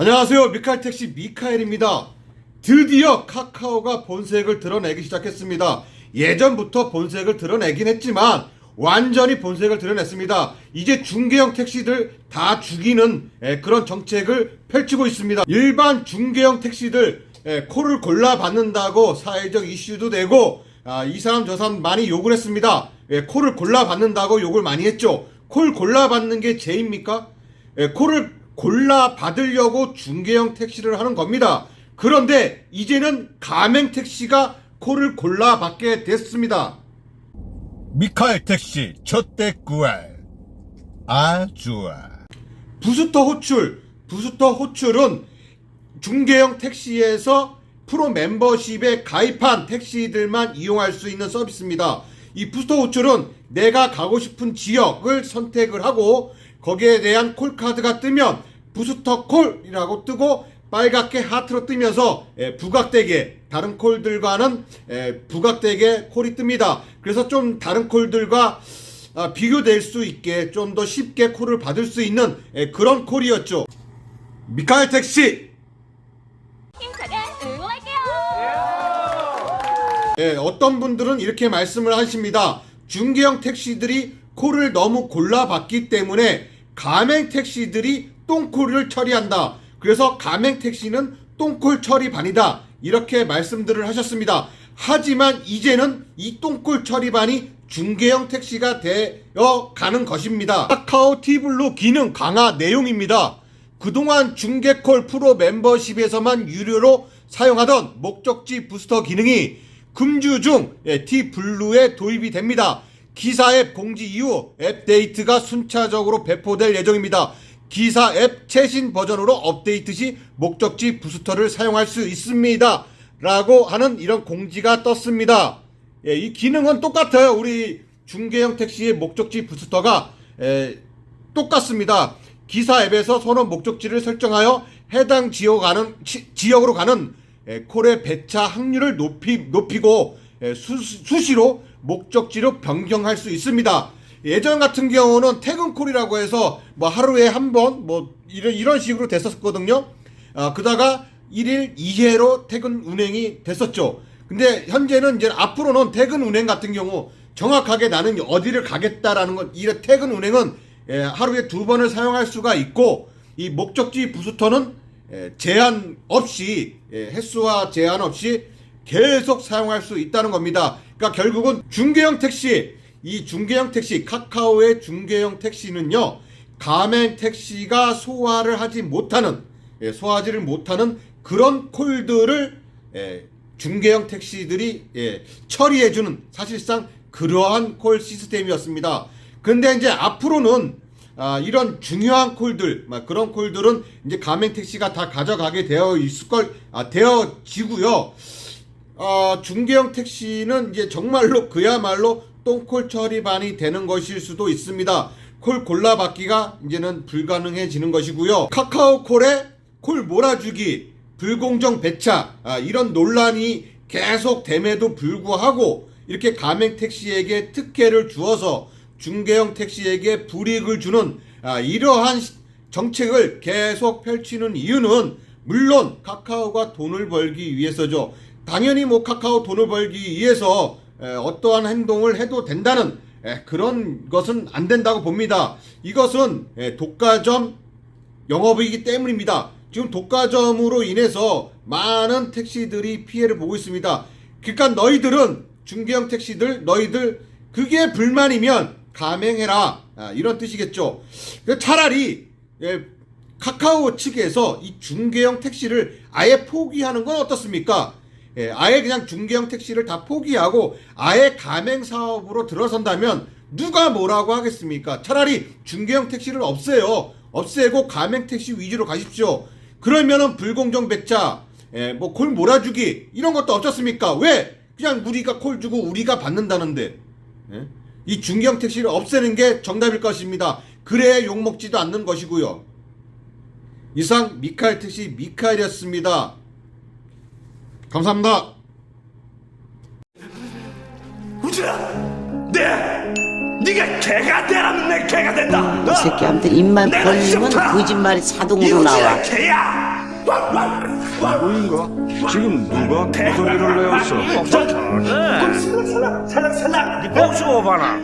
안녕하세요. 미카엘 택시 미카엘입니다. 드디어 카카오가 본색을 드러내기 시작했습니다. 예전부터 본색을 드러내긴 했지만 완전히 본색을 드러냈습니다. 이제 중개형 택시들 다 죽이는 에, 그런 정책을 펼치고 있습니다. 일반 중개형 택시들 에, 코를 골라 받는다고 사회적 이슈도 되고 아, 이 사람 저 사람 많이 욕을 했습니다. 예, 코를 골라 받는다고 욕을 많이 했죠. 콜 골라 받는 게 죄입니까? 예, 코를 골라 받으려고 중개형 택시를 하는 겁니다. 그런데 이제는 가맹 택시가 코를 골라 받게 됐습니다. 미카엘 택시 첫대 구할 아 좋아 부스터 호출, 부스터 호출은 중개형 택시에서 프로 멤버십에 가입한 택시들만 이용할 수 있는 서비스입니다. 이 부스터 호출은 내가 가고 싶은 지역을 선택을 하고 거기에 대한 콜카드가 뜨면 부스터 콜이라고 뜨고 빨갛게 하트로 뜨면서 에, 부각되게 다른 콜들과는 에, 부각되게 콜이 뜹니다. 그래서 좀 다른 콜들과 아, 비교될 수 있게 좀 더 쉽게 콜을 받을 수 있는 에, 그런 콜이었죠. 미카엘 택시. 예, 어떤 분들은 이렇게 말씀을 하십니다. 중개형 택시들이 콜을 너무 골라봤기 때문에 가맹 택시들이 똥콜을 처리한다. 그래서 가맹 택시는 똥콜 처리 반이다. 이렇게 말씀들을 하셨습니다. 하지만 이제는 이 똥콜 처리반이 중개형 택시가 되어 가는 것입니다. 카카오 티블루 기능 강화 내용입니다. 그동안 중개콜 프로 멤버십에서만 유료로 사용하던 목적지 부스터 기능이 금주 중 예, T블루에 도입이 됩니다. 기사 앱 공지 이후 앱 데이트가 순차적으로 배포될 예정입니다. 기사 앱 최신 버전으로 업데이트 시 목적지 부스터를 사용할 수 있습니다. 라고 하는 이런 공지가 떴습니다. 예, 이 기능은 똑같아요. 우리 중개형 택시의 목적지 부스터가 에, 똑같습니다. 기사 앱에서 선호 목적지를 설정하여 해당 지역 가는 치- 지역으로 가는 에, 콜의 배차 확률을 높이 높이고 에, 수, 수시로 목적지로 변경할 수 있습니다. 예전 같은 경우는 퇴근 콜이라고 해서 뭐 하루에 한 번 뭐 이런 이런 식으로 됐었거든요. 아, 그다가 1일 2회로 퇴근 운행이 됐었죠. 근데 현재는 이제 앞으로는 퇴근 운행 같은 경우 정확하게 나는 어디를 가겠다라는 건 이런 퇴근 운행은 예, 하루에 두 번을 사용할 수가 있고 이 목적지 부스터는 예, 제한 없이 예, 횟수와 제한 없이 계속 사용할 수 있다는 겁니다. 그러니까 결국은 중개형 택시 이 중개형 택시 카카오의 중개형 택시는요 가맹 택시가 소화를 하지 못하는 예, 소화하지를 못하는 그런 콜들을 예, 중개형 택시들이 예, 처리해주는 사실상 그러한 콜 시스템이었습니다. 근데 이제 앞으로는 아, 이런 중요한 콜들, 막 그런 콜들은 이제 가맹 택시가 다 가져가게 되어 있을 걸, 아, 되어지고요. 어, 중개형 택시는 이제 정말로 그야말로 똥콜 처리반이 되는 것일 수도 있습니다. 콜 골라받기가 이제는 불가능해지는 것이고요. 카카오콜에 콜 몰아주기, 불공정 배차, 아, 이런 논란이 계속 됨에도 불구하고 이렇게 가맹 택시에게 특혜를 주어서 중개형 택시에게 불이익을 주는 아, 이러한 시- 정책을 계속 펼치는 이유는 물론 카카오가 돈을 벌기 위해서죠. 당연히 뭐 카카오 돈을 벌기 위해서 에, 어떠한 행동을 해도 된다는 에, 그런 것은 안 된다고 봅니다. 이것은 에, 독과점 영업이기 때문입니다. 지금 독과점으로 인해서 많은 택시들이 피해를 보고 있습니다. 그러니까 너희들은 중개형 택시들 너희들 그게 불만이면 감행해라 아, 이런 뜻이겠죠. 그러니까 차라리 예, 카카오 측에서 이 중개형 택시를 아예 포기하는 건 어떻습니까? 예, 아예 그냥 중개형 택시를 다 포기하고 아예 가맹 사업으로 들어선다면 누가 뭐라고 하겠습니까? 차라리 중개형 택시를 없애요. 없애고 가맹 택시 위주로 가십시오. 그러면은 불공정 배차, 예, 뭐콜 몰아주기 이런 것도 없었습니까? 왜? 그냥 우리가 콜 주고 우리가 받는다는데. 예? 이 중개형 택시를 없애는 게 정답일 것입니다. 그래야 욕먹지도 않는 것이고요. 이상 미카엘 택시 미카엘이었습니다. 감사합니다. 우진아, 네, 네가 개가 되라면 내 개가 된다. 이 새끼한테 입만 내가 벌리면 싫다. 거짓말이 자동으로 나와. 개야. 누구인 가? 지금 누가 소리를 내었어? 살랑살랑 살랑살랑 네 봉수 오바나